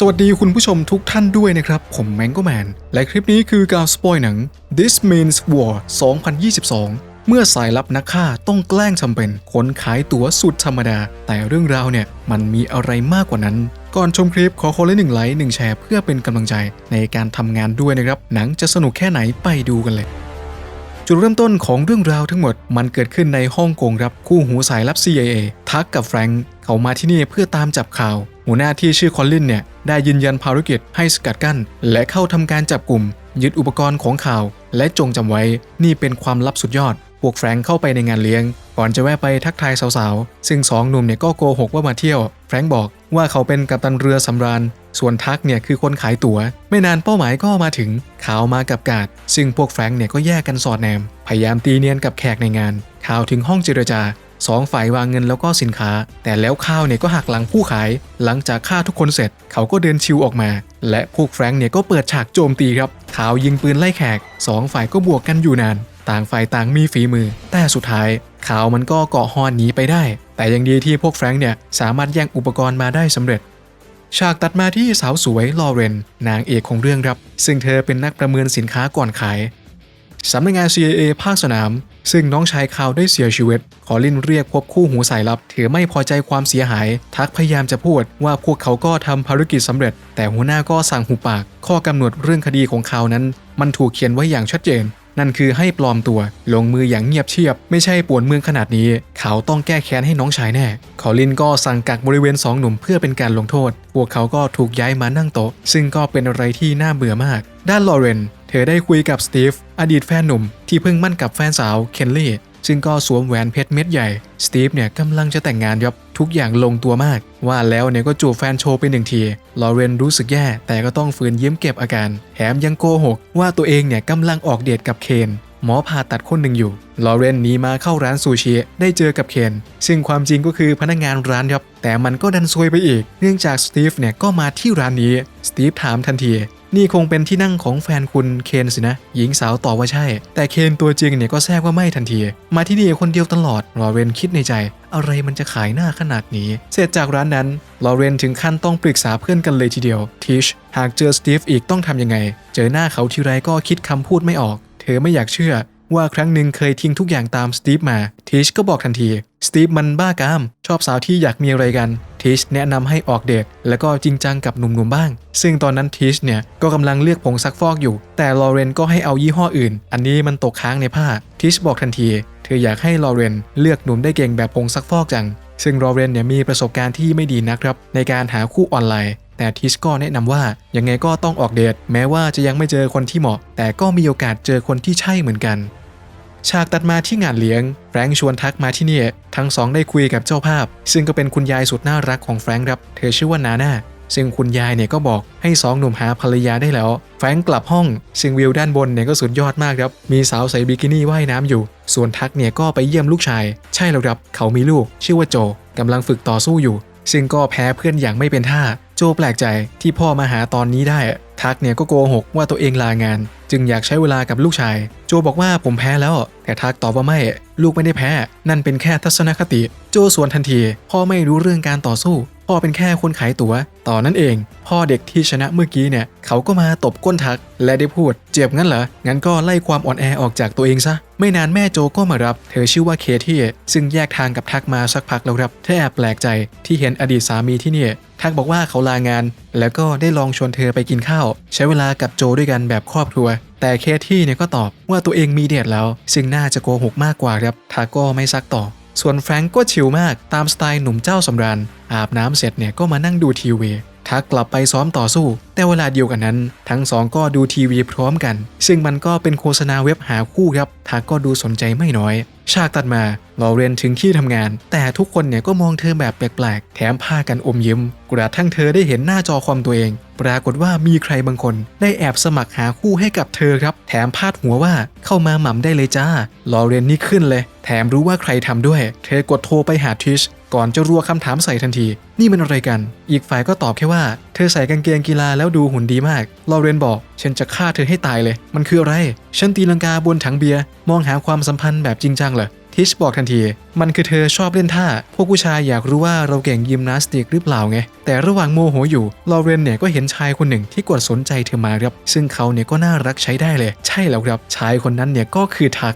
สวัสดีคุณผู้ชมทุกท่านด้วยนะครับ ผมแมงโกแมน และคลิปนี้คือการสปอยหนัง This Means War 2022 เมื่อสายลับนักฆ่าต้องแกล้งทำเป็นคนขายตั๋วสุดธรรมดา แต่เรื่องราวเนี่ยมันมีอะไรมากกว่านั้น ก่อนชมคลิปขอคนละหนึ่งไลค์หนึ่งแชร์เพื่อเป็นกำลังใจในการทำงานด้วยนะครับ หนังจะสนุกแค่ไหนไปดูกันเลยจุดเริ่มต้นของเรื่องราวทั้งหมดมันเกิดขึ้นในฮ่องกงครับคู่หูสายลับ CIA ทักกับแฟรงค์เขามาที่นี่เพื่อตามจับข่าว หัวหน้าที่ชื่อคอลลินเนี่ยได้ยืนยันภารกิจให้สกัดกั้น และเข้าทำการจับกลุ่ม ยึดอุปกรณ์ของข่าว และจงจำไว้ นี่เป็นความลับสุดยอด พวกแฟรงค์เข้าไปในงานเลี้ยง ก่อนจะแวะไปทักทายสาวๆ ซึ่งสองหนุ่มเนี่ยก็โกหกว่ามาเที่ยว แฟรงค์บอกว่าเขาเป็นกัปตันเรือสำราญ ส่วนทักเนี่ยคือคนขายตั๋ว ไม่นานเป้าหมายก็มาถึง ข่าวมากับกาด ซึ่งพวกแฟรงค์เนี่ยก็แยกกันสอดแนม พยายามตีเนียนกับแขกในงาน ข่าวถึงห้องเจรจา สองฝ่ายวางเงินแล้วก็สินค้า แต่แล้วข้าวเนี่ยก็หักหลังผู้ขาย หลังจากฆ่าทุกคนเสร็จ เขาก็เดินชิวออกมา และพวกแฟรงค์เนี่ยก็เปิดฉากโจมตีครับข่าวยิงปืนไล่แขกสองฝ่ายก็บวกกันอยู่นาน ต่างฝ่ายต่างมีฝีมือ แต่สุดท้ายข่าวมันก็เกาะฮอนหนีไปได้ แต่ยังดีที่พวกแฟรงค์เนี่ยสามารถแย่งอุปกรณ์มาได้สำเร็จฉากตัดมาที่สาวสวยลอเรน นางเอกของเรื่องครับ ซึ่งเธอเป็นนักประเมินสินค้าก่อนขายสำนักงาน CIA ภาคสนาม ซึ่งน้องชายข่าวได้เสียชีวิต ขอลินเรียกพบคู่หูสายลับเธอไม่พอใจความเสียหาย ทักพยายามจะพูดว่าพวกเขาก็ทำภารกิจสำเร็จ แต่หัวหน้าก็สั่งหูปาก ข้อกำหนดเรื่องคดีของข่าวนั้น มันถูกเขียนไว้อย่างชัดเจน นั่นคือให้ปลอมตัว ลงมืออย่างเงียบเชียบ ไม่ใช่ป่วนเมืองขนาดนี้ เขาต้องแก้แค้นให้น้องชายแน่ ขอลินก็สั่งกักบริเวณสองหนุ่มเพื่อเป็นการลงโทษ พวกเขาก็ถูกย้ายมานั่งโต๊ะ ซึ่งก็เป็นอะไรที่น่าเบื่อมาก ด้านลอเรน เธอได้คุยกับสตีฟอดีตแฟนหนุ่มที่เพิ่งมั่นกับแฟนสาวเคนลี่ซึ่งก็สวมแหวนเพชรเม็ดใหญ่ สตีฟเนี่ยกำลังจะแต่งงานครับทุกอย่างลงตัวมาก ว่าแล้วเนี่ยก็จูบแฟนโชว์ไปหนึ่งที ลอเรนรู้สึกแย่แต่ก็ต้องฝืนเยิ้มเก็บอาการ แถมยังโกหก ว่าตัวเองเนี่ยกำลังออกเดทกับเคน หมอผ่าตัดคนหนึ่งอยู่ ลอเรนหนีมาเข้าร้านซูชิ ได้เจอกับเคน ซึ่งความจริงก็คือพนักงานร้านครับ แต่มันก็ดันซวยไปอีก เนื่องจากสตีฟเนี่ยก็มาที่ร้านนี้ สตีฟถามทันที นี่คงเป็นที่นั่งของแฟนคุณเคนสินะ หญิงสาวตอบว่าใช่ แต่เคนตัวจริงเนี่ยก็แทรกว่าไม่ทันที มาที่นี่คนเดียวตลอดลอเรนคิดในใจ อะไรมันจะขายหน้าขนาดนี้ เสร็จจากร้านนั้นลอเรนถึงขั้นต้องปรึกษาเพื่อนกันเลยทีเดียว ทิช หากเจอสตีฟอีกต้องทำยังไง เจอหน้าเขาทีไรก็คิดคำพูดไม่ออก เธอไม่อยากเชื่อ ว่าครั้งหนึ่งเคยทิ้งทุกอย่างตามสตีฟมา ทิชก็บอกทันที สตีฟมันบ้ากาม ชอบสาวที่อยากมีอะไรกัน ทิชแนะนำให้ออกเดทแล้วก็จริงจังกับหนุ่มๆบ้าง ซึ่งตอนนั้นทิชเนี่ยก็กำลังเลือกผงซักฟอกอยู่ แต่ลอเรนก็ให้เอายี่ห้ออื่น อันนี้มันตกค้างในผ้า ทิชบอกทันที เธออยากให้ลอเรนเลือกหนุ่มได้เก่งแบบผงซักฟอกจัง ซึ่งลอเรนเนี่ยมีประสบการณ์ที่ไม่ดีนักครับในการหาคู่ออนไลน์ แต่ทิชก็แนะนำว่ายังไงก็ต้องออกเดทแม้ว่าจะยังไม่เจอคนที่เหมาะ แต่ก็มีโอกาสเจอคนที่ใช่เหมือนกันฉากตัดมาที่งานเลี้ยง แฟรงค์ชวนทักมาที่นี่ ทั้งสองได้คุยกับเจ้าภาพ ซึ่งก็เป็นคุณยายสุดน่ารักของแฟรงค์ครับ เธอชื่อว่านาน่าซึ่งคุณยายเนี่ยก็บอกให้สองหนุ่มหาภรรยาได้แล้ว แฟรงค์กลับห้อง ซึ่งวิวด้านบนเนี่ยก็สุดยอดมากครับ มีสาวใส่บิกินี่ว่ายน้ำอยู่ ส่วนทักเนี่ยก็ไปเยี่ยมลูกชาย ใช่แล้วครับ เขามีลูก ชื่อว่าโจกำลังฝึกต่อสู้อยู่ ซึ่งก็แพ้เพื่อนอย่างไม่เป็นท่า โจแปลกใจที่พ่อมาหาตอนนี้ได้ทักเนี่ยก็โกหกว่าตัวเองลางาน จึงอยากใช้เวลากับลูกชาย โจบอกว่าผมแพ้แล้ว แต่ทักตอบว่าไม่ลูกไม่ได้แพ้ นั่นเป็นแค่ทัศนคติ โจสวนทันที พ่อไม่รู้เรื่องการต่อสู้ พ่อเป็นแค่คนขายตั๋วต่อนนั้นเอง พ่อเด็กที่ชนะเมื่อกี้เนี่ยเขาก็มาตบก้นทัก และได้พูด เจ็บงั้นเหรอ งั้นก็ไล่ความอ่อนแอออกจากตัวเองซะ ไม่นานแม่โจก็มารับ เธอชื่อว่าเคที่ซึ่งแยกทางกับทักมาสักพักแล้วครับเธอแอบแปลกใจที่เห็นอดีตสามีที่นี่ทักบอกว่าเขาลางาน แล้วก็ได้ลองชวนเธอไปกินข้าว ใช้เวลากับโจด้วยกันแบบครอบครัว แต่เคที่เนี่ยก็ตอบว่าตัวเองมีเดทแล้ว ซึ่งน่าจะโกหกมากกว่าครับทักก็ไม่ซักต่อ ส่วนแฟรงก์ก็ชิลมากตามสไตล์หนุ่มเจ้าสำราญอาบน้ำเสร็จเนี่ยก็มานั่งดูทีวีทักกลับไปซ้อมต่อสู้ แต่เวลาเดียวกันนั้น ทั้งสองก็ดูทีวีพร้อมกัน ซึ่งมันก็เป็นโฆษณาเว็บหาคู่ครับทักก็ดูสนใจไม่น้อย ฉากตัดมาลอเรนถึงที่ทำงาน แต่ทุกคนเนี่ยก็มองเธอแบบแปลกๆ แถมพากันอมยิ้มกระทั่งเธอได้เห็นหน้าจอความตัวเอง ปรากฏว่ามีใครบางคนได้แอบสมัครหาคู่ให้กับเธอครับ แถมพาดหัวว่าเข้ามาหม่ำได้เลยจ้าลอเรนนี่ขึ้นเลย แถมรู้ว่าใครทำด้วย เธอกดโทรไปหาทิชก่อนจะรัวคำถามใส่ทันที นี่มันอะไรกัน อีกฝ่ายก็ตอบแค่ว่า เธอใส่กางเกงกีฬาแล้วดูหุ่นดีมาก ลอเรนบอก ฉันจะฆ่าเธอให้ตายเลย มันคืออะไร ฉันตีลังกาบนถังเบียร์ มองหาความสัมพันธ์แบบจริงจังเหรอ ทิชบอกทันที มันคือเธอชอบเล่นท่า พวกผู้ชายอยากรู้ว่าเราเก่งยิมนาสติกหรือเปล่าไง แต่ระหว่างโมโหอยู่ ลอเรนเนี่ยก็เห็นชายคนหนึ่งที่กดสนใจเธอมาครับ ซึ่งเขาเนี่ยก็น่ารักใช้ได้เลย ใช่แล้วครับ ชายคนนั้นเนี่ยก็คือทัก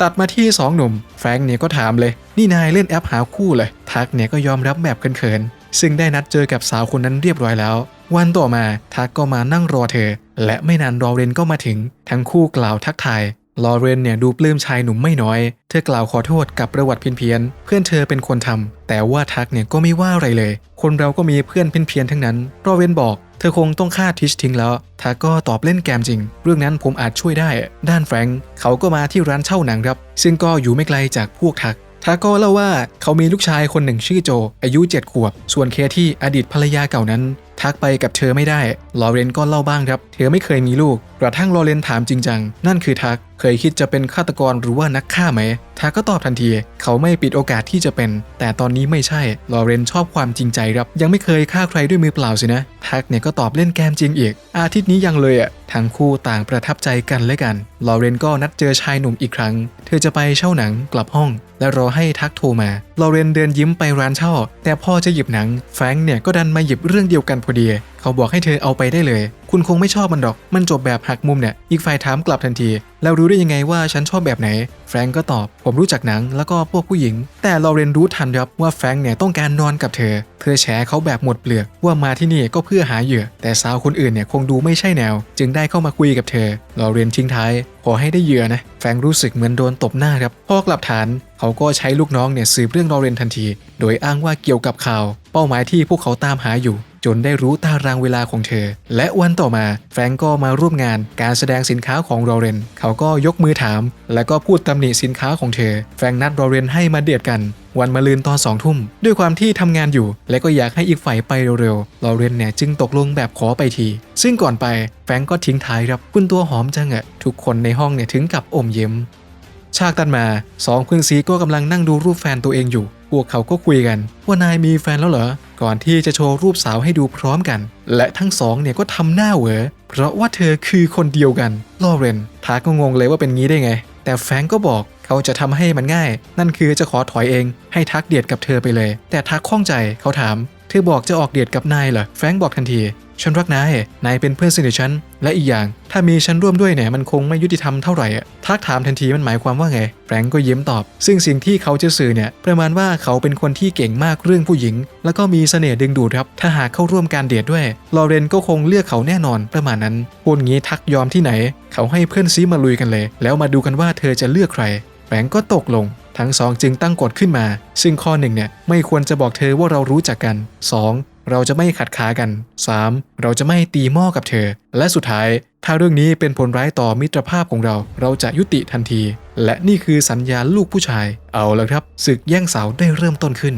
ตัดมาที่สองหนุ่ม แฟรงค์เนี่ยก็ถามเลย นี่นายเล่นแอปหาคู่เลย ทักเนี่ยก็ยอมรับแบบเขินๆ ซึ่งได้นัดเจอกับสาวคนนั้นเรียบร้อยแล้ว วันต่อมาทักก็มานั่งรอเธอ และไม่นานลอเรนก็มาถึง ทั้งคู่กล่าวทักทายลอเรนเนี่ยดูปลื้มชายหนุ่มไม่น้อย เธอกล่าวขอโทษกับประวัติเพี้ยนๆ เพื่อนเธอเป็นคนทำแต่ว่าทักเนี่ยก็ไม่ว่าอะไรเลย คนเราก็มีเพื่อนเพี้ยนๆทั้งนั้นลอเรนบอกเธอคงต้องฆ่าทิชทิ้งแล้วทักก็ตอบเล่นแกมจริง เรื่องนั้นผมอาจช่วยได้ ด้านแฟรงค์เขาก็มาที่ร้านเช่าหนังครับ ซึ่งก็อยู่ไม่ไกลจากพวกทัก ทากก็เล่าว่าเขามีลูกชายคนหนึ่งชื่อโจ อายุ 7 ขวบ ส่วนเคที่อดีตภรรยาเก่านั้น ทักไปกับเธอไม่ได้ลอเรนก็เล่าบ้างครับ เธอไม่เคยมีลูก กระทั่งลอเรนถามจริงจัง นั่นคือทัก เคยคิดจะเป็นฆาตกรหรือว่านักฆ่าไหม ทักก็ตอบทันที เขาไม่ปิดโอกาสที่จะเป็น แต่ตอนนี้ไม่ใช่ลอเรนชอบความจริงใจครับ ยังไม่เคยฆ่าใครด้วยมือเปล่าสินะ ทักเนี่ยก็ตอบเล่นแกมจริงอีก อาทิตย์นี้ยังเลยอะ ทั้งคู่ต่างประทับใจกันและกัน ลอเรนก็นัดเจอชายหนุ่มอีกครั้ง เธอจะไปเช่าหนังกลับห้อง และรอให้ทักโทรมา ลอเรนเดินยิ้มไปร้านเช่า แต่พอจะหยิบหนัง แฟรงค์เนี่ยก็ดันมาหยิบเรื่องเดียวกันพอดี เขาบอกให้เธอเอาไปได้เลย คุณคงไม่ชอบมันหรอก มันจบแบบหักมุมเนี่ยอีกฝ่ายถามกลับทันที แล้วรู้ได้ยังไงว่าฉันชอบแบบไหน แฟรงก์ก็ตอบ ผมรู้จักหนังแล้วก็พวกผู้หญิง แต่ลอเรนรู้ทันครับว่าแฟรงก์เนี่ยต้องการนอนกับเธอ เธอแฉเขาแบบหมดเปลือกว่ามาที่นี่ก็เพื่อหาเหยื่อ แต่สาวคนอื่นเนี่ยคงดูไม่ใช่แนว จึงได้เข้ามาคุยกับเธอลอเรนทิ้งท้ายขอให้ได้เหยื่อนะ แฟรงก์รู้สึกเหมือนโดนตบหน้าครับพอกลับฐาน เขาก็ใช้ลูกน้องเนี่ยสืบเรื่องลอเรนทันที โดยอ้างว่าเกี่ยวกับข่าว เป้าหมายที่พวกเขาตามหาอยู่ จนได้รู้ตารางเวลาของเธอ และวันต่อมาแฟรงก์ก็มาร่วมงานการแสดงสินค้าของลอเรน เขาก็ยกมือถาม และก็พูดตำหนิสินค้าของเธอ แฟรงก์นัดลอเรนให้มาเดทกันวันมะรืนตอนสองทุ่ม ด้วยความที่ทำงานอยู่ และก็อยากให้อีกฝ่ายไปเร็วๆลอเรนเนี่ยจึงตกลงแบบขอไปที ซึ่งก่อนไปแฟงก์ก็ทิ้งท้ายครับคุณตัวหอมจังอะทุกคนในห้องเนี่ยถึงกับอมยิ้ม ฉากตัดมาสองเพื่อนซีก็กำลังนั่งดูรูปแฟนตัวเองอยู่ พวกเขาก็คุยกัน ว่านายมีแฟนแล้วเหรอ ก่อนที่จะโชว์รูปสาวให้ดูพร้อมกัน และทั้งสองเนี่ยก็ทำหน้าเหวอเพราะว่าเธอคือคนเดียวกันลอเรนทาก็งงเลยว่าเป็นงี้ได้ไง แต่แฟงก็บอกเขาจะทำให้มันง่าย นั่นคือจะขอถอยเอง ให้ทักเดียดกับเธอไปเลย แต่ทักข้องใจเขาถาม เธอบอกจะออกเดียดกับนายเหรอแฟรงก์บอกทันที ฉันรักนาย นายเป็นเพื่อนสนิทฉัน และอีกอย่าง ถ้ามีฉันร่วมด้วยเนี่ยมันคงไม่ยุติธรรมเท่าไหร่อะทักถามทันทีมันหมายความว่าไง แฟรงก์ก็ยิ้มตอบ ซึ่งสิ่งที่เขาจะสื่อเนี่ยประมาณว่าเขาเป็นคนที่เก่งมากเรื่องผู้หญิง แล้วก็มีเสน่ห์ดึงดูดครับ ถ้าหากเข้าร่วมการเดทด้วย ลอเรนก็คงเลือกเขาแน่นอนประมาณนั้นพูดงี้ทักยอมที่ไหน เขาให้เพื่อนซีมาลุยกันเลย แล้วมาดูกันว่าเธอจะเลือกใคร แฟรงก์ก็ตกลง ทั้งสองจึงตั้งกฎขึ้นมา ซึ่งข้อหนึ่งเนี่ยไม่ควรจะบอกเธอว่าเรารู้จักกัน 2. เราจะไม่ขัดขากัน 3. เราจะไม่ตีหม้อกับเธอ และสุดท้าย ถ้าเรื่องนี้เป็นผลร้ายต่อมิตรภาพของเรา เราจะยุติทันที และนี่คือสัญญาลูกผู้ชาย เอาละครับศึกแย่งสาวได้เริ่มต้นขึ้น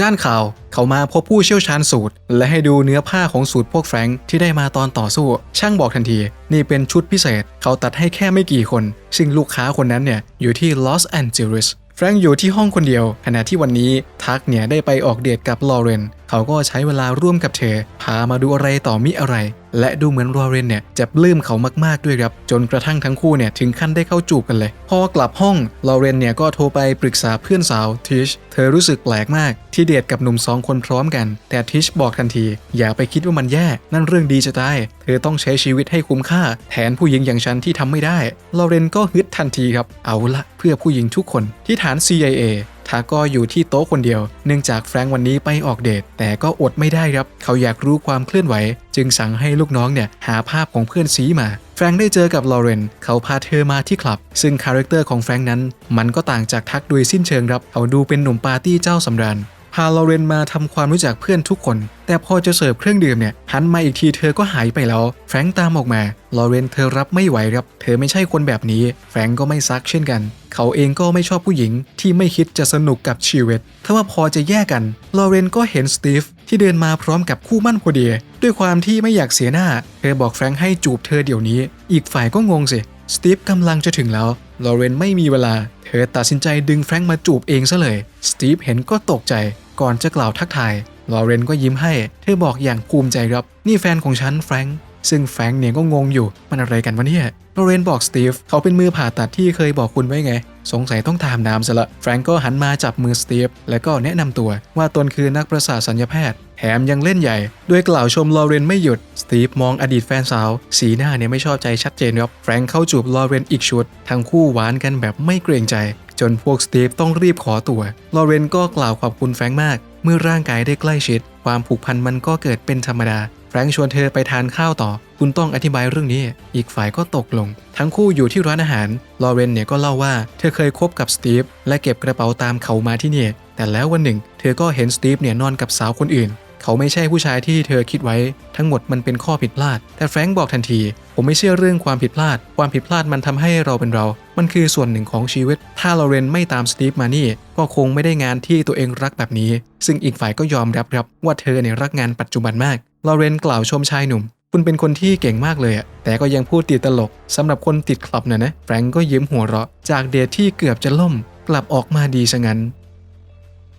ด้านข่าวเขามาพบผู้เชี่ยวชาญสูตร และให้ดูเนื้อผ้าของสูตรพวกแฟรงค์ที่ได้มาตอนต่อสู้ ช่างบอกทันที นี่เป็นชุดพิเศษ เขาตัดให้แค่ไม่กี่คน ซึ่งลูกค้าคนนั้นเนี่ยอยู่ที่ลอสแอนเจลิสแฟรงค์อยู่ที่ห้องคนเดียว ขณะที่วันนี้ทักเนี่ยได้ไปออกเดทกับลอเรนเขาก็ใช้เวลาร่วมกับเธอพามาดูอะไรต่อมิอะไรและดูเหมือนลอเรนเนี่ยจะปลื้มเขามากๆด้วยครับ จนกระทั่งทั้งคู่เนี่ยถึงขั้นได้เข้าจูบกันเลย พอกลับห้องลอเรนเนี่ยก็โทรไปปรึกษาเพื่อนสาวทิช เธอรู้สึกแปลกมากที่เดทกับหนุ่มสองคนพร้อมกัน แต่ทิชบอกทันที อย่าไปคิดว่ามันแย่ นั่นเรื่องดีจะตาย เธอต้องใช้ชีวิตให้คุ้มค่า แทนผู้หญิงอย่างฉันที่ทำไม่ได้ลอเรนก็ฮึดทันทีครับ เอาละเพื่อผู้หญิงทุกคนที่ฐาน CIA ทาก็อยู่ที่โต๊ะคนเดียว เนื่องจากแฟรงค์วันนี้ไปออกเดท แต่ก็อดไม่ได้ครับ เขาอยากรู้ความเคลื่อนไหว จึงสั่งให้ลูกน้องเนี่ยหาภาพของเพื่อนซีมา แฟรงค์ได้เจอกับลอเรน เขาพาเธอมาที่คลับ ซึ่งคาแรคเตอร์ของแฟรงค์นั้น มันก็ต่างจากทักโดยสิ้นเชิงครับ เขาดูเป็นหนุ่มปาร์ตี้เจ้าสำราญาลอเรนมาทำความรู้จักเพื่อนทุกคน แต่พอจะเสิร์ฟเครื่องดื่มเนี่ยหันมาอีกทีเธอก็หายไปแล้ว แฟรงตามออกมา ลอเรนเธอรับไม่ไหวครับ เธอไม่ใช่คนแบบนี้ แฟรงก็ไม่ซักเช่นกัน เขาเองก็ไม่ชอบผู้หญิงที่ไม่คิดจะสนุกกับชีวิตถ้าว่าพอจะแยกกัน ลอเรนก็เห็นสตีฟที่เดินมาพร้อมกับคู่มั่นพอดี ด้วยความที่ไม่อยากเสียหน้า เธอบอกแฟรงค์ให้จูบเธอเดี๋ยวนี้ อีกฝ่ายก็งงสิ สตีฟกำลังจะถึงแล้ว ลอเรนไม่มีเวลา เธอตัดสินใจดึงแฟรงค์มาจูบเองซะเลย สตีฟเห็นก็ตกใจ ก่อนจะกล่าวทักทาย ลอเรนก็ยิ้มให้ เธอบอกอย่างภูมิใจครับ นี่แฟนของฉันแฟรงค์ซึ่งแฟรงค์เนี่ยก็งงอยู่ มันอะไรกันวะเนี่ยลอเรนบอกสตีฟเขาเป็นมือผ่าตัดที่เคยบอกคุณไว้ไง สงสัยต้องตามน้ำซะละ แฟรงก์ก็หันมาจับมือสตีฟแล้วก็แนะนำตัวว่าตนคือนักประสาทสัญญาแพทย์ แถมยังเล่นใหญ่ ด้วยกล่าวชมลอเรนไม่หยุด สตีฟมองอดีตแฟนสาว สีหน้าเนี่ยไม่ชอบใจชัดเจนครับ แฟรงก์เข้าจูบลอเรนอีกชุด ทั้งคู่หวานกันแบบไม่เกรงใจ จนพวกสตีฟต้องรีบขอตัว ลอเรนก็กล่าวขอบคุณแฟรงก์มาก เมื่อร่างกายได้ใกล้ชิด ความผูกพันมันก็เกิดเป็นธรรมดา แฟรงค์ชวนเธอไปทานข้าวต่อ คุณต้องอธิบายเรื่องนี้ อีกฝ่ายก็ตกลง ทั้งคู่อยู่ที่ร้านอาหาร ลอเรนเนี่ยก็เล่าว่า เธอเคยคบกับสตีฟและเก็บกระเป๋าตามเขามาที่นี่ แต่แล้ววันหนึ่ง เธอก็เห็นสตีฟเนี่ยนอนกับสาวคนอื่น เขาไม่ใช่ผู้ชายที่เธอคิดไว้ ทั้งหมดมันเป็นข้อผิดพลาด แต่แฟรงค์บอกทันที ผมไม่เชื่อเรื่องความผิดพลาด ความผิดพลาดมันทำให้เราเป็นเรา มันคือส่วนหนึ่งของชีวิต ถ้าลอเรนไม่ตามสตีฟมานี่ ก็คงไม่ได้งานที่ตัวเองรักแบบนี้ ซึ่งอีกฝ่ายก็ยอมรับครับว่าเธอเนี่ยรักงานปัจจุบันมากลอเรนกล่าวชมชายหนุ่ม คุณเป็นคนที่เก่งมากเลยอะแต่ก็ยังพูดติดตลกสำหรับคนติดคลับนะนะ แฟรงก์ก็ยิ้มหัวเราะ จากเดทที่เกือบจะล่ม กลับออกมาดีซะงั้น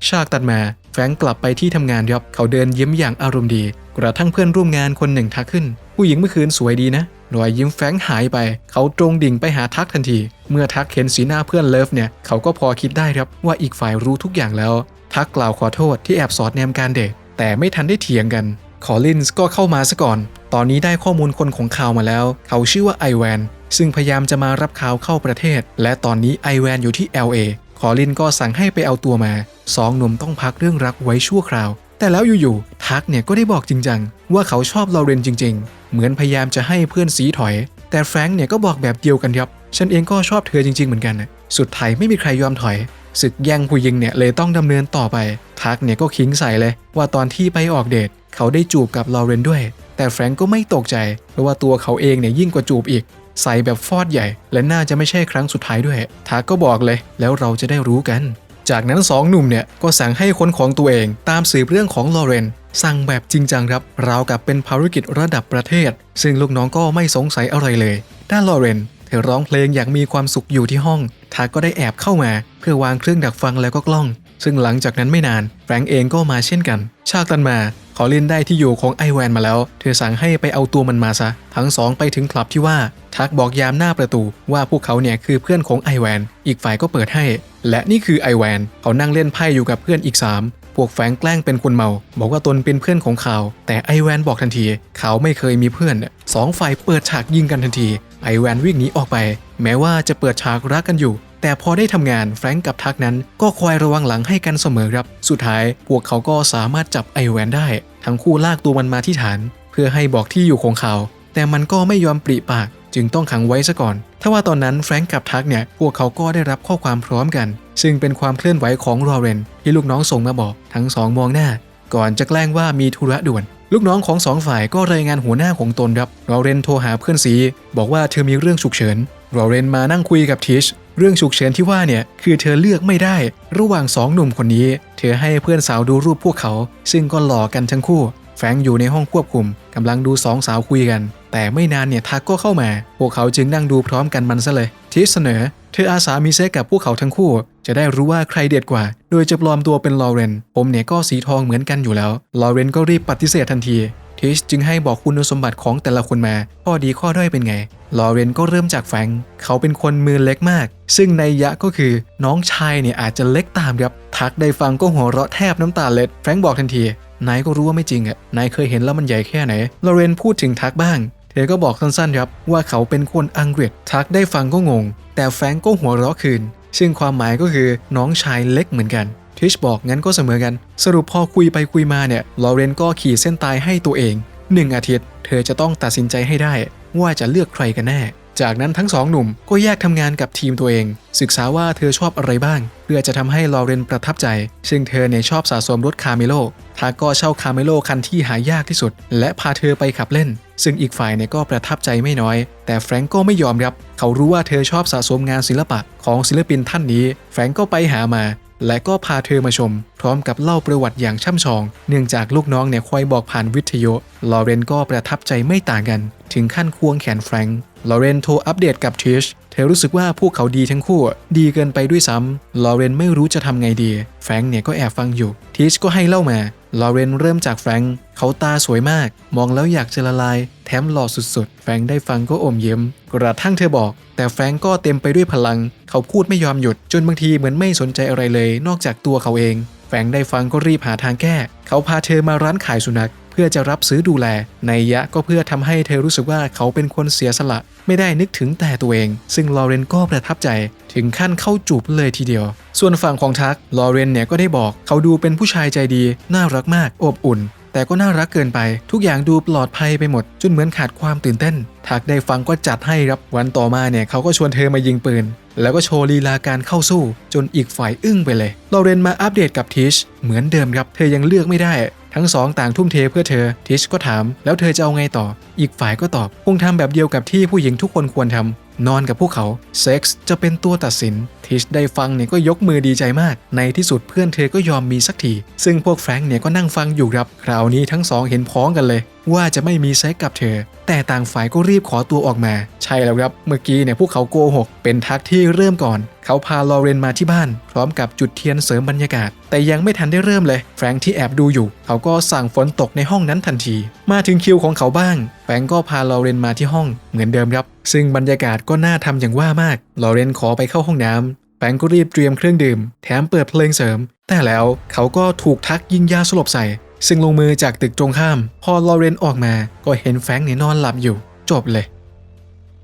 ฉากตัดมาแฟงกลับไปที่ทำงานครับเขาเดินยิ้มอย่างอารมณ์ดี กระทั่งเพื่อนร่วมงานคนหนึ่งทักขึ้น ผู้หญิงเมื่อคืนสวยดีนะรอยยิ้มแฟงหายไป เขาตรงดิ่งไปหาทักทันที เมื่อทักเห็นสีหน้าเพื่อนเลิฟเนี่ยเขาก็พอคิดได้ครับว่าอีกฝ่ายรู้ทุกอย่างแล้ว ทักกล่าวขอโทษที่แอบสอดแนมการเดทแต่ไม่ทันได้เถียงกันคอลินส์ก็เข้ามาซะก่อน ตอนนี้ได้ข้อมูลคนของข่าวมาแล้ว เขาชื่อว่าไอแวน ซึ่งพยายามจะมารับข่าวเข้าประเทศ และตอนนี้ไอแวนอยู่ที่ LA คอลินก็สั่งให้ไปเอาตัวมาสองหนุ่มต้องพักเรื่องรักไว้ชั่วคราว แต่แล้วอยู่ๆทักเนี่ยก็ได้บอกจริงจังว่าเขาชอบลอเรนจริง ๆ เหมือนพยายามจะให้เพื่อนสีถอย แต่แฟรงค์เนี่ยก็บอกแบบเดียวกันครับฉันเองก็ชอบเธอจริง ๆ เหมือนกันสุดท้ายไม่มีใครยอมถอยศึกแย่งผู้หญิงเนี่ยเลยต้องดำเนินต่อไป ทักเนี่ยก็ขิงใส่เลย ว่าตอนที่ไปออกเดทเขาได้จูบกับลอเรนด้วย แต่แฟรงก์ก็ไม่ตกใจ เพราะว่าตัวเขาเองเนี่ยยิ่งกว่าจูบอีก ใส่แบบฟอดใหญ่ และน่าจะไม่ใช่ครั้งสุดท้ายด้วยทักก็บอกเลย แล้วเราจะได้รู้กัน จากนั้นสองหนุ่มเนี่ยก็สั่งให้คนของตัวเองตามสืบเรื่องของลอเรนสั่งแบบจริงจังครับราวกับเป็นภารกิจระดับประเทศ ซึ่งลูกน้องก็ไม่สงสัยอะไรเลย ด้านลอเรนเธอร้องเพลงอย่างมีความสุขอยู่ที่ห้องทักก็ได้แอบเข้ามา เพื่อวางเครื่องดักฟังแล้วก็กล้อง ซึ่งหลังจากนั้นไม่นานแฟรงก์เองก็มาเช่นกันชากตันมา ขอเล่นได้ที่อยู่ของไอแวนมาแล้ว เธอสั่งให้ไปเอาตัวมันมาซะ ทั้งสองไปถึงคลับที่ว่า ทักบอกยามหน้าประตูว่าพวกเขาเนี่ยคือเพื่อนของไอแวน อีกฝ่ายก็เปิดให้ และนี่คือไอแวน เขานั่งเล่นไพ่อยู่กับเพื่อนอีก 3พวกแฟงแกล้งเป็นคนเมา บอกว่าตนเป็นเพื่อนของเขาแต่ไอแวนบอกทันที เขาไม่เคยมีเพื่อนสองฝ่ายเปิดฉากยิงกันทันที ไอแวนวิ่งหนีออกไป แม้ว่าจะเปิดฉากรักกันอยู่ แต่พอได้ทำงานแฟรงก์กับทักนั้น ก็คอยระวังหลังให้กันเสมอครับ สุดท้ายพวกเขาก็สามารถจับไอแวนได้ ทั้งคู่ลากตัวมันมาที่ฐาน เพื่อให้บอกที่อยู่ของเขา แต่มันก็ไม่ยอมปริปาก จึงต้องขังไว้ซะก่อน ถ้าว่าตอนนั้นแฟรงก์กับทักเนี่ยพวกเขาก็ได้รับข้อความพร้อมกัน ซึ่งเป็นความเคลื่อนไหวของลอเรนที่ลูกน้องส่งมาบอกทั้งสองมองหน้า ก่อนจะแกล้งว่ามีธุระด่วน ลูกน้องของสองฝ่ายก็รายงานหัวหน้าของตนครับลอเรนโทรหาเพื่อนสีบอกว่าเธอมีเรื่องฉุกเฉินลอเรนมานั่งคุยกับทิช เรื่องฉุกเฉินที่ว่าเนี่ยคือเธอเลือกไม่ได้ ระหว่างสองหนุ่มคนนี้ เธอให้เพื่อนสาวดูรูปพวกเขา ซึ่งก็หล่อกันทั้งคู่แฟรงอยู่ในห้องควบคุมกำลังดูสองสาวคุยกัน แต่ไม่นานเนี่ยทักก็เข้ามา พวกเขาจึงนั่งดูพร้อมกันมันซะเลยทิชเสนอ เธออาสามีเซ็กกับพวกเขาทั้งคู่ จะได้รู้ว่าใครเด็ดกว่า โดยจะปลอมตัวเป็นลอเรนผมเนี่ยก็สีทองเหมือนกันอยู่แล้วลอเรนก็รีบปฏิเสธทันที ทิชจึงให้บอกคุณสมบัติของแต่ละคนมา ข้อดีข้อด้อยเป็นไง ลอเรนก็เริ่มจากแฟง เขาเป็นคนมือเล็กมาก ซึ่งในยะก็คือน้องชายเนี่ยอาจจะเล็กตามครับ ทักได้ฟังก็หัวเราะแทบน้ำตาเล็ด แฟงบอกทันที นายก็รู้ว่าไม่จริงอะนายเคยเห็นแล้วมันใหญ่แค่ไหน ลอเรนพูดถึงทักบ้าง เธอก็บอกสั้นๆครับว่าเขาเป็นคนอังกฤษ ทักได้ฟังก็งง แต่แฟงก์ก็หัวเราะคืน ซึ่งความหมายก็คือน้องชายเล็กเหมือนกัน ทิชบอกงั้นก็เสมอกัน สรุปพอคุยไปคุยมาเนี่ยลอเรนก็ขีดเส้นตายให้ตัวเองหนึ่งอาทิตย์ เธอจะต้องตัดสินใจให้ได้ ว่าจะเลือกใครกันแน่ จากนั้นทั้งสองหนุ่มก็แยกทำงานกับทีมตัวเอง ศึกษาว่าเธอชอบอะไรบ้าง เพื่อจะทำให้ลอเรนประทับใจ ซึ่งเธอเนี่ยชอบสะสมรถคาเมโลทาก็เช่าคาเมโลคันที่หายากที่สุด และพาเธอไปขับเล่น ซึ่งอีกฝ่ายเนี่ยก็ประทับใจไม่น้อย แต่แฟรงก์ก็ไม่ยอมรับ เขารู้ว่าเธอชอบสะสมงานศิลปะของศิลปินท่านนี้ แฟรงก์ก็ไปหามา และก็พาเธอมาชม พร้อมกับเล่าประวัติอย่างช่ำชอง เนื่องจากลูกน้องเนี่ยคอยบอกผ่านวิทยุลอเรนก็ประทับใจไม่ต่างกัน ถึงขั้นควงแขนแฟรงค์ลอเรนโทรอัปเดตกับทิชเธอรู้สึกว่าพวกเขาดีทั้งคู่ ดีเกินไปด้วยซ้ำลอเรนไม่รู้จะทำไงดี แฟรงค์เนี่ยก็แอบฟังอยู่ทิชก็ให้เล่ามาลอเรนเริ่มจากแฟรงค์ เขาตาสวยมาก มองแล้วอยากจะละลาย แถมหล่อสุดๆ แฟงได้ฟังก็อมเยิ้มกระทั่งเธอบอก แต่แฟงก็เต็มไปด้วยพลัง เขาพูดไม่ยอมหยุด จนบางทีเหมือนไม่สนใจอะไรเลย นอกจากตัวเขาเอง แฟงได้ฟังก็รีบหาทางแก้ เขาพาเธอมาร้านขายสุนัข เพื่อจะรับซื้อดูแลในยะก็เพื่อทำให้เธอรู้สึกว่าเขาเป็นคนเสียสละ ไม่ได้นึกถึงแต่ตัวเอง ซึ่งลอเรนก็ประทับใจ ถึงขั้นเข้าจูบเลยทีเดียว ส่วนฝั่งของทักลอเรนเนี่ยก็ได้บอก เขาดูเป็นผู้ชายใจดี น่ารักมาก อบอุ่น แต่ก็น่ารักเกินไป ทุกอย่างดูปลอดภัยไปหมด จนเหมือนขาดความตื่นเต้นทักได้ฟังก็จัดให้ครับวันต่อมาเนี่ยเขาก็ชวนเธอมายิงปืน แล้วก็โชว์ลีลาการเข้าสู้ จนอีกฝ่ายอึ้งไปเลยลอเรนมาอัปเดตกับทิชเหมือนเดิมครับ เธอยังเลือกไม่ได้ ทั้งสองต่างทุ่มเทเพื่อเธอ ทิชก็ถาม แล้วเธอจะเอาไงต่อ อีกฝ่ายก็ตอบคงทำแบบเดียวกับที่ผู้หญิงทุกคนควรทำ นอนกับพวกเขา เซ็กส์จะเป็นตัวตัดสิน ทิชได้ฟังเนี่ยก็ยกมือดีใจมาก ในที่สุดเพื่อนเธอก็ยอมมีสักที ซึ่งพวกแฟรงค์เนี่ยก็นั่งฟังอยู่ครับ คราวนี้ทั้งสองเห็นพ้องกันเลย ว่าจะไม่มีเซ็กกับเธอ แต่ต่างฝ่ายก็รีบขอตัวออกมา ใช่แล้วครับ เมื่อกี้เนี่ยพวกเขาโกหก เป็นทักที่เริ่มก่อน เขาพาลอเรนมาที่บ้าน พร้อมกับจุดเทียนเสริมบรรยากาศ แต่ยังไม่ทันได้เริ่มเลย แฟรงค์ที่แอบดูอยู่ เขาก็สั่งฝนตกในห้องนั้นทันที มาถึงคิวของเขาบ้าง แฟรงค์ก็พาลอเรนมาที่ห้องเหมือนเดิมครับ ซึ่งบรรยากาศก็น่าทำอย่างว่ามาก ลอเรนขอไปเข้าห้องน้ำแฟรงก์ก็รีบเตรียมเครื่องดื่ม แถมเปิดเพลงเสริม แต่แล้วเขาก็ถูกทักยิงยาสลบใส่ ซึ่งลงมือจากตึกตรงข้าม พอลอเรนออกมาก็เห็นแฟงเนี่ยนอนหลับอยู่ จบเลย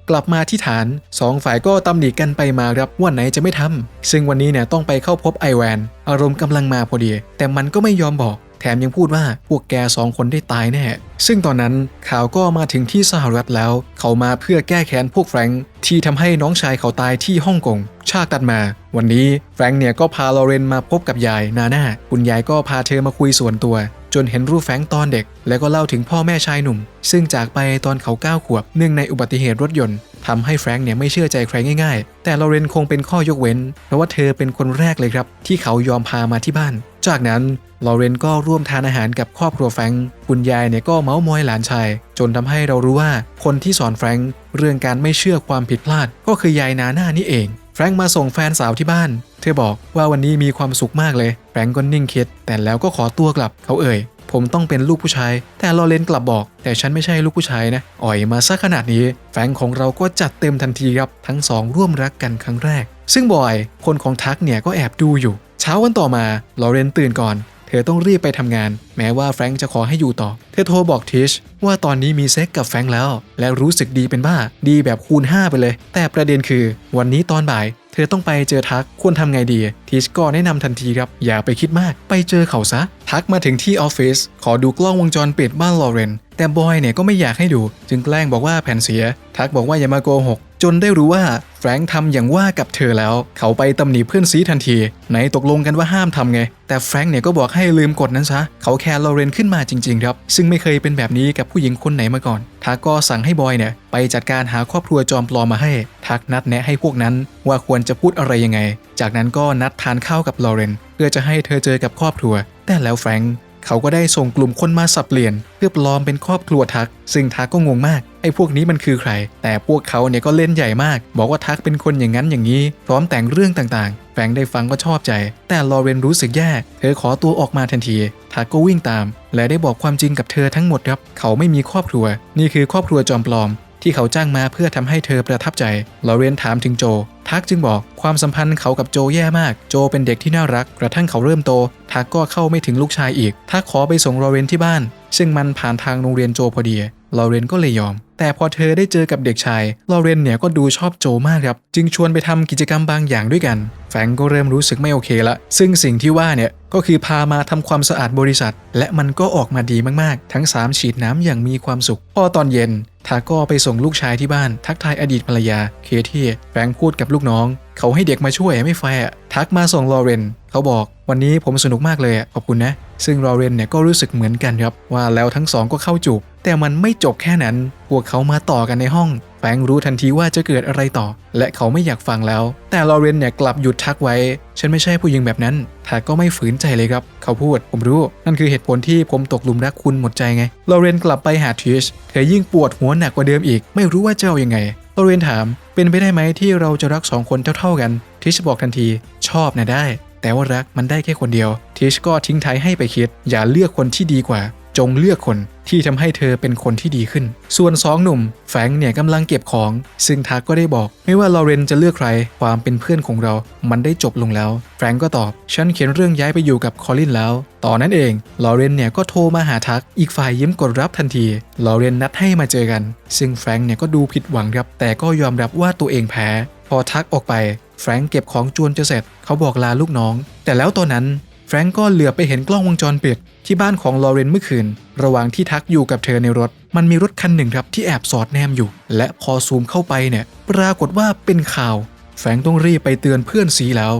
กลับมาที่ฐานสองฝ่ายก็ตำหนิกันไปมาครับว่าไหนจะไม่ทำซึ่งวันนี้เนี่ยต้องไปเข้าพบไอแวน อารมณ์กำลังมาพอดี แต่มันก็ไม่ยอมบอก แถมยังพูดว่าพวกแกสองคนได้ตายแน่ ซึ่งตอนนั้นข่าวก็มาถึงที่สหรัฐแล้ว เขามาเพื่อแก้แค้นพวกแฟรงค์ที่ทำให้น้องชายเขาตายที่ฮ่องกง ชาติตัดมา วันนี้แฟรงค์เนี่ยก็พาลอเรนมาพบกับยายนาน่าคุณยายก็พาเธอมาคุยส่วนตัว จนเห็นรูปแฟรงค์ตอนเด็ก แล้วก็เล่าถึงพ่อแม่ชายหนุ่ม ซึ่งจากไปตอนเขาเก้าขวบเนื่องในอุบัติเหตุรถยนต์ทำให้แฟรงค์เนี่ยไม่เชื่อใจใครง่าย ๆ แต่ลอเรนคงเป็นข้อยกเว้น เพราะว่าเธอเป็นคนแรกเลยครับ ที่เขายอมพามาที่บ้าน จากนั้นลอเรนก็ร่วมทานอาหารกับครอบครัวแฟรงค์คุณยายเนี่ยก็เมาส์มอยหลานชาย จนทำให้เรารู้ว่าคนที่สอนแฟรงค์เรื่องการไม่เชื่อความผิดพลาด ก็คือยายนาน่านี่เอง แฟรงค์มาส่งแฟนสาวที่บ้าน เธอบอกว่าวันนี้มีความสุขมากเลย แฟรงค์ก็นิ่งคิด แต่แล้วก็ขอตัวกลับเขาเอ่ยผมต้องเป็นลูกผู้ชาย แต่ลอเรนกลับบอก แต่ฉันไม่ใช่ลูกผู้ชายนะ อ่อยมาซะขนาดนี้ แฟงของเราก็จัดเต็มทันทีครับ ทั้งสองร่วมรักกันครั้งแรก ซึ่งบอย คนของทักเนี่ยก็แอบดูอยู่ ช้าวันต่อมาลอเรนตื่นก่อน เธอต้องรีบไปทำงาน แม้ว่าแฟรงค์จะขอให้อยู่ต่อ เธอโทรบอกทิชว่าตอนนี้มีเซ็กกับแฟรงค์แล้ว และรู้สึกดีเป็นบ้า ดีแบบคูณ 5 ไปเลย แต่ประเด็นคือ วันนี้ตอนบ่าย เธอต้องไปเจอทักควรทำไงดี ทิชก็แนะนำทันทีครับ อย่าไปคิดมาก ไปเจอเขาซะ ทักมาถึงที่ออฟฟิศขอดูกล้องวงจรปิดบ้านลอเรนแต่บอยเนี่ยก็ไม่อยากให้ดู จึงแกล้งบอกว่าแผ่นเสีย ทักบอกว่าอย่ามาโกหก จนได้รู้ว่าแฟรงค์ทำอย่างว่ากับเธอแล้ว เขาไปตำหนิเพื่อนซีทันที ไหนตกลงกันว่าห้ามทำไง แต่แฟรงค์เนี่ยก็บอกให้ลืมกฎนั้นซะ เขาแคร์ลอเรนขึ้นมาจริงๆครับ ซึ่งไม่เคยเป็นแบบนี้กับผู้หญิงคนไหนมาก่อน ทักก็สั่งให้บอยเนี่ยไปจัดการหาครอบครัวจอมปลอมมาให้ ทักนัดแนะให้พวกนั้นว่าควรจะพูดอะไรยังไง จากนั้นก็นัดทานข้าวกับลอเรนเพื่อจะให้เธอเจอกับครอบครัว แต่แล้วแฟรงค์ เขาก็ได้ส่งกลุ่มคนมาสับเปลี่ยน เพื่อปลอมเป็นครอบครัวทัก ซึ่งทักก็งงมากไอ้พวกนี้มันคือใคร แต่พวกเขาเนี่ยก็เล่นใหญ่มาก บอกว่าทักเป็นคนอย่างนั้นอย่างนี้ พร้อมแต่งเรื่องต่างๆ แฟงได้ฟังก็ชอบใจ แต่ลอเรนรู้สึกแย่เธอขอตัวออกมาทันที ทักก็วิ่งตาม และได้บอกความจริงกับเธอทั้งหมดครับ เขาไม่มีครอบครัว นี่คือครอบครัวจอมปลอม ที่เขาจ้างมาเพื่อทำให้เธอประทับใจลอเรนถามถึงโจ ทักจึงบอกความสัมพันธ์เขากับโจแย่มาก โจเป็นเด็กที่น่ารัก กระทั่งเขาเริ่มโต ทักก็เข้าไม่ถึงลูกชายอีก ทักขอไปส่งลอเรนที่บ้าน ซึ่งมันผ่านทางโรงเรียนโจพอดีลอเรนก็เลยยอม แต่พอเธอได้เจอกับเด็กชายลอเรนเนี่ยก็ดูชอบโจมากครับ จึงชวนไปทำกิจกรรมบางอย่างด้วยกัน ฟงก็เริ่มรู้สึกไม่โอเคละ ซึ่งสิ่งที่ว่าเนี่ยก็คือพามาทำความสะอาดบริษัท และมันก็ออกมาดีมากๆ ทั้ง 3 ฉีดน้ำอย่างมีความสุข พอตอนเย็น ทาก็ไปส่งลูกชายที่บ้าน ทักทายอดีตภรรยา เคที่แฟงพูดกับลูกน้อง เขาให้เด็กมาช่วยไม่แฟร์ทักมาส่งลอเรน เขาบอกวันนี้ผมสนุกมากเลยขอบคุณนะ ซึ่งลอเรนเนี่ยก็รู้สึกเหมือนกันครับว่าแล้วทั้งสองก็เข้าจูบแต่มันไม่จบแค่นั้น พวกเขามาต่อกันในห้อง ฟงรู้ทันทีว่าจะเกิดอะไรต่อ และเขาไม่อยากฟังแล้ว แต่ลอเรนเนี่ยกลับหยุดทักไว้ ฉันไม่ใช่ผู้หญิงแบบนั้นทักก็ไม่ฝืนใจเลยครับ เขาพูด ผมรู้ นั่นคือเหตุผลที่ผมตกหลุมรักคุณหมดใจไง ลอเรนกลับไปหาทิชเธอยิ่งปวดหัวหนักกว่าเดิมอีก ไม่รู้ว่าจะเอายังไง ลอเรนถาม เป็นไปได้ไหมที่เราจะรักสองคนเท่าๆกัน ทิชบอกทันที ชอบนะได้ แต่ว่ารักมันได้แค่คนเดียว ทิชก็ทิ้งท้ายให้ไปคิด อย่าเลือกคนที่ดีกว่า จงเลือกคนที่ทำให้เธอเป็นคนที่ดีขึ้น ส่วนสองหนุ่ม แฟงเนี่ยกำลังเก็บของ ซึ่งทักก็ได้บอก ไม่ว่าลอเรนจะเลือกใคร ความเป็นเพื่อนของเรา มันได้จบลงแล้ว แฟงก็ตอบ ฉันเขียนเรื่องย้ายไปอยู่กับคอลินแล้ว ตอนนั้นเอง ลอเรนเนี่ยก็โทรมาหาทัก อีกฝ่ายยิ้มกดรับทันที ลอเรนนัดให้มาเจอกัน ซึ่งแฟงเนี่ยก็ดูผิดหวังครับ แต่ก็ยอมรับว่าตัวเองแพ้ พอทักออกไป แฟรงค์เก็บของจวนจะเสร็จ เขาบอกลาลูกน้อง แต่แล้วตอนนั้น แฟรงก์ก็เหลือบไปเห็นกล้องวงจรปิด ที่บ้านของลอเรนเมื่อคืน ระหว่างที่ทักอยู่กับเธอในรถ มันมีรถคันหนึ่งครับที่แอบสอดแนมอยู่ และพอซูมเข้าไปเนี่ย ปรากฏว่าเป็นข่าว แฟรงก์ต้องรีบไปเตือนเพื่อนซีแล้ว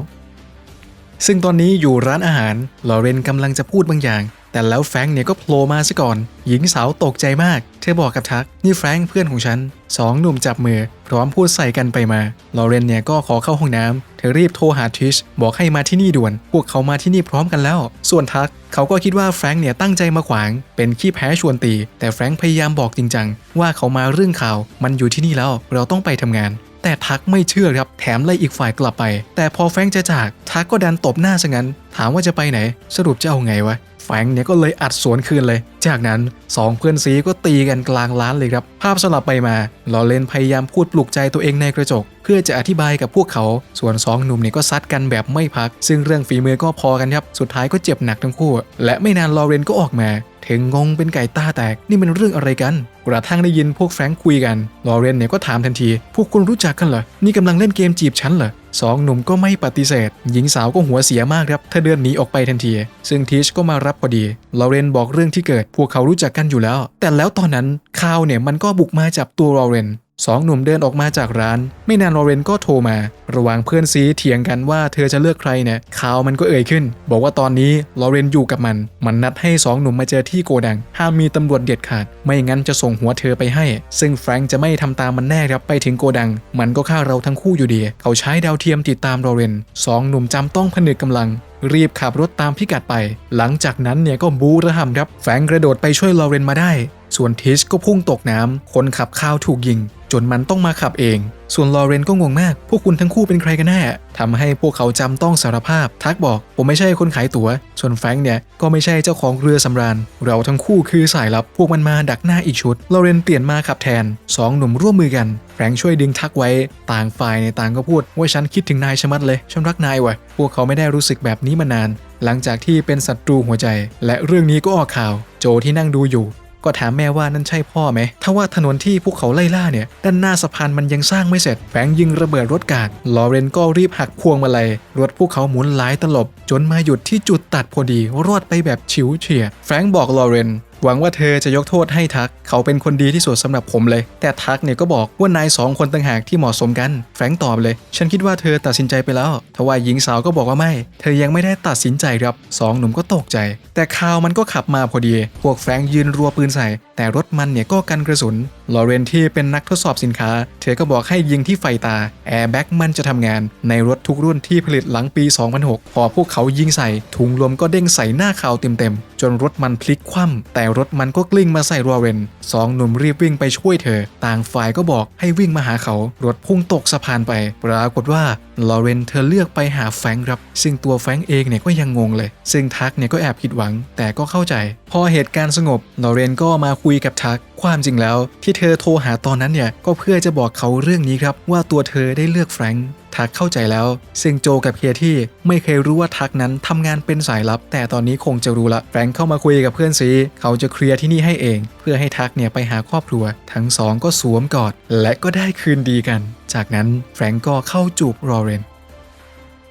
ซึ่งตอนนี้อยู่ร้านอาหารลอเรนกำลังจะพูดบางอย่าง แต่แล้วแฟรงค์เนี่ยก็โผล่มาซะก่อน หญิงสาวตกใจมาก เธอบอกกับทัก นี่แฟรงค์เพื่อนของฉันสองหนุ่มจับมือ พร้อมพูดใส่กันไปมาลอเรนเนี่ยก็ขอเข้าห้องน้ำเธอรีบโทรหาทิชบอกให้มาที่นี่ด่วน พวกเขามาที่นี่พร้อมกันแล้ว ส่วนทัก เขาก็คิดว่าแฟรงค์เนี่ยตั้งใจมาขวาง เป็นขี้แพ้ชวนตี แต่แฟรงค์พยายามบอกจริงจังว่าเขามาเรื่องข่าว มันอยู่ที่นี่แล้ว เราต้องไปทำงานแต่ทักไม่เชื่อครับ แถมไล่อีกฝ่ายกลับไป แต่พอแฟรงจะจาก ทักก็ดันตบหน้าซะงั้น ถามว่าจะไปไหน สรุปจะเอาไงวะ แฟงเนี่ยก็เลยอัดสวนคืนเลย จากนั้นสองเพื่อนซีก็ตีกันกลางร้านเลยครับ ภาพสลับไปมาลอเลนพยายามพูดปลุกใจตัวเองในกระจก เพื่อจะอธิบายกับพวกเขา ส่วนสองหนุ่มเนี่ยก็ซัดกันแบบไม่พัก ซึ่งเรื่องฝีมือก็พอกันครับ สุดท้ายก็เจ็บหนักทั้งคู่ และไม่นานลอเรนก็ออกมาถึงงงเป็นไก่ตาแตกนี่มันเรื่องอะไรกัน กระทั่งได้ยินพวกแฟรงค์คุยกันลอเรนเนี่ยก็ถามทันที พวกคุณรู้จักกันเหรอ นี่กำลังเล่นเกมจีบฉันเหรอ สองหนุ่มก็ไม่ปฏิเสธ หญิงสาวก็หัวเสียมากครับเธอเดินหนีออกไปทันที ซึ่งทิชก็มารับพอดีลอเรนบอกเรื่องที่เกิด พวกเขารู้จักกันอยู่แล้ว แต่แล้วตอนนั้นคาวเนี่ยมันก็บุกมาจับตัวลอเรน สองหนุ่มเดินออกมาจากร้าน ไม่นานลอเรนก็โทรมา ระหว่างเพื่อนซีเถียงกันว่าเธอจะเลือกใครเนี่ยข่าวมันก็เอ่ยขึ้น บอกว่าตอนนี้ลอเรนอยู่กับมัน มันนัดให้สองหนุ่มมาเจอที่โกดัง ห้ามมีตำรวจเด็ดขาด ไม่งั้นจะส่งหัวเธอไปให้ ซึ่งแฟรงค์จะไม่ทำตามมันแน่ครับไปถึงโกดัง มันก็ฆ่าเราทั้งคู่อยู่ดี เขาใช้ดาวเทียมติดตามลอเรนสองหนุ่มจำต้องผนึกกำลังรีบขับรถตามพิกัดไป หลังจากนั้นเนี่ยก็บูระห่ำครับ แฟรงค์กระโดดไปช่วยลอเรนมาได้ ส่วนทิชก็พุ่งตกน้ำคนขับข้าวถูกยิง จนมันต้องมาขับเอง ส่วนลอเรนก็งงมาก พวกคุณทั้งคู่เป็นใครกันแน่ทำให้พวกเขาจำต้องสารภาพ ทักบอก ผมไม่ใช่คนขายตั๋ว ส่วนแฟรงค์เนี่ย ก็ไม่ใช่เจ้าของเรือสำราญ เราทั้งคู่คือสายลับ พวกมันมาดักหน้าอีกชุด ลอเรนเปลี่ยนมาขับแทนสองหนุ่มร่วมมือกันแฟรงค์ช่วยดึงทักไว้ ต่างฝ่ายในต่างก็พูดว่าฉันคิดถึงนายชะมัดเลยฉันรักนายว่ะพวกเขาไม่ได้รู้สึกแบบนี้มานาน หลังจากที่เป็นศัตรูหัวใจ และเรื่องนี้ก็ออกข่าว โจที่นั่งดูอยู่ ก็ถามแม่ว่านั่นใช่พ่อไหมถ้าว่าถนนที่พวกเขาไล่ล่าเนี่ย ด้านหน้าสะพานมันยังสร้างไม่เสร็จแฟงยิงระเบิดรถกาดลอเรนก็รีบหักพวงมาลัยรถพวกเขาหมุนหลายตลบ จนมาหยุดที่จุดตัดพอดีรอดไปแบบฉิวเฉียแฟรงบอกลอเรน หวังว่าเธอจะยกโทษให้ทัก เขาเป็นคนดีที่สุดสำหรับผมเลย แต่ทักเนี่ยก็บอกว่านายสองคนต่างหากที่เหมาะสมกัน แฟรงตอบเลย ฉันคิดว่าเธอตัดสินใจไปแล้ว ทว่าหญิงสาวก็บอกว่าไม่ เธอยังไม่ได้ตัดสินใจครับสองหนุ่มก็ตกใจ แต่ข่าวมันก็ขับมาพอดี พวกแฟรงยืนรัวปืนใส่ แต่รถมันเนี่ยก็กันกระสุนลอเรนที่เป็นนักทดสอบสินค้า เธอก็บอกให้ยิงที่ไฟตาแอร์แบ็กมันจะทำงาน ในรถทุกรุ่นที่ผลิตหลังปี 2006 พอพวกเขายิงใส่ ถุงลมก็เด้งใส่หน้าเขาเต็มๆ จนรถมันพลิกคว่ำแต่รถมันก็กลิ้งมาใส่ลอเรนสองหนุ่มรีบวิ่งไปช่วยเธอ ต่างฝ่ายก็บอกให้วิ่งมาหาเขา รถพุ่งตกสะพานไป ปรากฏว่าลอเรนเธอเลือกไปหาแฟงครับ ซึ่งตัวแฟงเองเนี่ยก็ยังงงเลย ซึ่งทักเนี่ยก็แอบผิดหวัง แต่ก็เข้าใจ พอเหตุการณ์สงบลอเรนก็มาคุยกับทักความจริงแล้วที่เธอโทรหาตอนนั้นเนี่ยก็เพื่อจะบอกเขาเรื่องนี้ครับว่าตัวเธอได้เลือกแฟรงค์ทักเข้าใจแล้ว ซึ่งโจกับเคียที่ไม่เคยรู้ว่าทักนั้นทำงานเป็นสายลับ แต่ตอนนี้คงจะรู้ละแฟรงค์เข้ามาคุยกับเพื่อนซีเขาจะเคลียร์ที่นี่ให้เอง เพื่อให้ทักเนี่ยไปหาครอบครัว ทั้งสองก็สวมกอด และก็ได้คืนดีกัน จากนั้นแฟรงก์ก็เข้าจูบรอเรน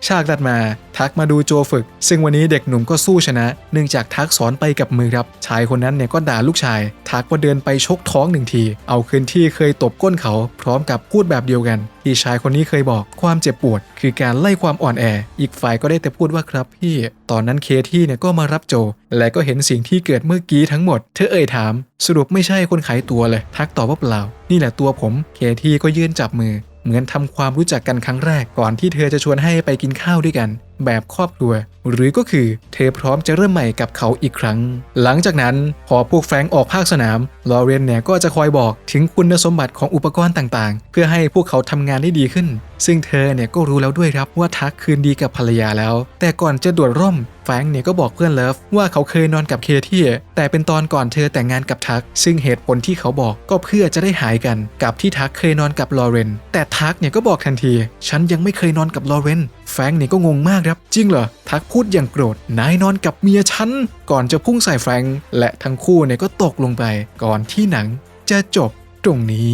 ฉากตัดมาทักมาดูโจฝึก ซึ่งวันนี้เด็กหนุ่มก็สู้ชนะ เนื่องจากทักสอนไปกับมือครับ ชายคนนั้นเนี่ยก็ด่าลูกชาย ทักก็เดินไปชกท้องหนึ่งที เอาคืนที่เคยตบก้นเขา พร้อมกับพูดแบบเดียวกัน ที่ชายคนนี้เคยบอกความเจ็บปวด คือการไล่ความอ่อนแอ อีกฝ่ายก็ได้แต่พูดว่าครับพี่ ตอนนั้นเคที่เนี่ยก็มารับโจ และก็เห็นสิ่งที่เกิดเมื่อกี้ทั้งหมด เธอเอ่ยถาม สรุปไม่ใช่คนขายตัวเลย ทักตอบว่าเปล่า นี่แหละตัวผม เคที่ก็ยื่นจับมือ เหมือนทำความรู้จักกันครั้งแรกก่อนที่เธอจะชวนให้ไปกินข้าวด้วยกัน แบบครอบครัว หรือก็คือเธอพร้อมจะเริ่มใหม่กับเขาอีกครั้ง หลังจากนั้นพอพวกแฟรงออกภาคสนามลอเรนเนี่ยก็จะคอยบอกถึงคุณสมบัติของอุปกรณ์ต่างๆ เพื่อให้พวกเขาทำงานได้ดีขึ้น ซึ่งเธอเนี่ยก็รู้แล้วด้วยครับว่าทักคืนดีกับภรรยาแล้ว แต่ก่อนจะดวดร่ม แฟรงค์เนี่ยก็บอกเพื่อนเลิฟว่าเขาเคยนอนกับเคที่แต่เป็นตอนก่อนเธอแต่งงานกับทัก ซึ่งเหตุผลที่เขาบอกก็เพื่อจะได้หายกัน กับที่ทักเคยนอนกับลอเรน แต่ทักเนี่ยก็บอกทันที ฉันยังไม่เคยนอนกับลอเรนแฟรงค์เนี่ยก็งงมากครับ จริงเหรอ ทักพูดอย่างโกรธ นายนอนกับเมียฉัน ก่อนจะพุ่งใส่แฟรงค์และทั้งคู่เนี่ยก็ตกลงไป ก่อนที่หนัง จะจบตรงนี้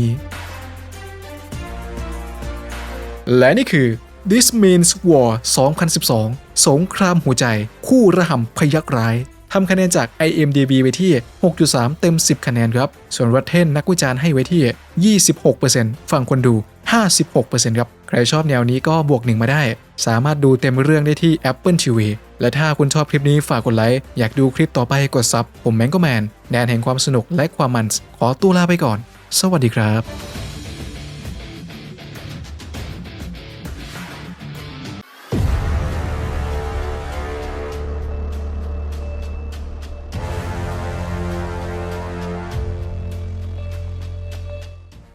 และนี่คือ This Means War 2012 สงครามหัวใจ คู่ระห่ำพยักร้ายทำคะแนนจาก IMDB ไว้ที่ 6.3 เต็ม 10 คะแนนครับ ส่วน Rotten นักวิจารณ์ให้ไว้ที่ 26%ฝั่งคนดู 56%ครับ ใครชอบแนวนี้ก็บวกหนึ่งมาได้ สามารถดูเต็มเรื่องได้ที่ Apple TV และถ้าคุณชอบคลิปนี้ฝากกดไลค์ อยากดูคลิปต่อไปกดซับ ผมแมงก็แมน แดนแห่งความสนุกและความมัน ขอตัวลาไปก่อน สวัสดีครับ